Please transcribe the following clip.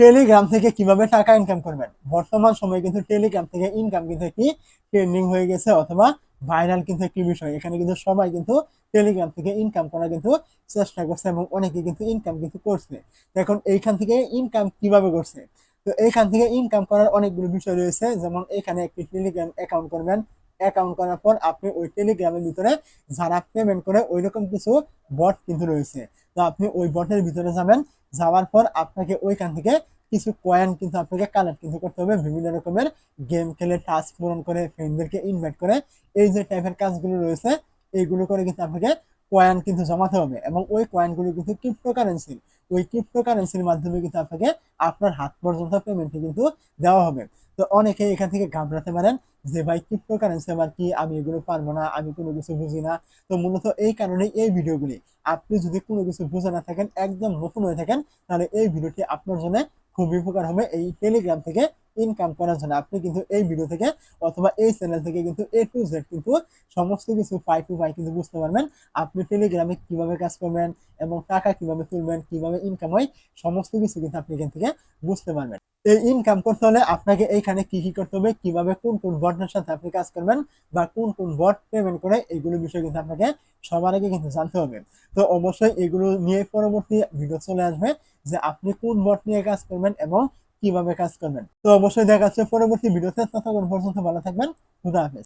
Telegram থেকে কীভাবে টাকা ইনকাম করবেন? বর্তমান সময়ে কিন্তু টেলিগ্রাম থেকে ইনকাম কিন্তু একটি ট্রেন্ডিং হয়ে গেছে অথবা ভাইরাল কিন্তু একটি বিষয়। এখানে কিন্তু সবাই কিন্তু টেলিগ্রাম থেকে ইনকাম করার কিন্তু চেষ্টা করছে এবং অনেকে কিন্তু ইনকাম কিন্তু করছে। এখন এইখান থেকে ইনকাম কীভাবে করছে? তো এইখান থেকে ইনকাম করার অনেকগুলো বিষয় রয়েছে। যেমন এখানে একটি টেলিগ্রাম অ্যাকাউন্ট করবেন অ্যাকাউন্ট করার পর আপনি ওই টেলিগ্রামের ভিতরে যারা পেমেন্ট করে ওই রকম কিছু বট কিন্তু রয়েছে। তো আপনি ওই বটের ভিতরে যাবেন, যাওয়ার পর আপনাকে ওইখান থেকে কিছু কয়েন কিন্তু আপনাকে কালেক্ট কিন্তু করতে হবে। বিভিন্ন রকমের গেম খেলে টাস্ক পূরণ করে ফ্রেন্ডদেরকে ইনভাইট করে, এই যে টাইপের কাজগুলো রয়েছে, এইগুলো করে কিন্তু আপনাকে কয়েন কিন্তু জমাতে হবে এবং ওই কয়েনগুলো কিন্তু ক্রিপ্টোকারেন্সি ওই ক্রিপ্টোকারেন্সির মাধ্যমে কিন্তু আপনাকে আপনার হাত পর্যন্ত পেমেন্ট কিন্তু দেওয়া হবে। তো অনেকে এখান থেকে ঘাবড়াতে পারেন যে, ভাই ক্রিপ্টোকারেন্সি আবার কি? আমি এগুলো পারব না, আমি কোনো কিছু বুঝি না। তো মূলত এই কারণে এই ভিডিওগুলি। আপনি যদি কোনো কিছু বুঝে না থাকেন, একদম নতুন হয়ে থাকেন, তাহলে এই ভিডিওটি আপনার জন্য খুবই উপকার হবে। এই টেলিগ্রাম থেকে ইনকাম করার জন্য আপনি কিন্তু এই ভিডিও থেকে অথবা এই চ্যানেল থেকে কিন্তু এ টু জেড কিন্তু সমস্ত কিছু পাই টু পাই কিন্তু বুঝতে পারবেন। আপনি টেলিগ্রামে কীভাবে কাজ করবেন এবং টাকা কীভাবে তুলবেন, কীভাবে ইনকাম হয়, সমস্ত কিছু কিন্তু আপনি এখান থেকে বুঝতে পারবেন। এই ইনকাম করতে হলে আপনাকে এইখানে কি কি করতে হবে, কীভাবে কোন কোন বটের সাথে আপনি কাজ করবেন বা কোন কোন বট পেমেন্ট করে এইগুলো বিষয়ে কিন্তু আপনাকে সবার আগে কিন্তু জানতে হবে। তো অবশ্যই এগুলো নিয়ে পরবর্তী ভিডিও চলে আসবে যে আপনি কোন বট নিয়ে কাজ করবেন এবং কীভাবে কাজ করবেন। তো অবশ্যই দেখা যাচ্ছে পরবর্তী ভিডিওতে ততক্ষণ পর্যন্ত ভালো থাকবেন। খুদা হাফেজ।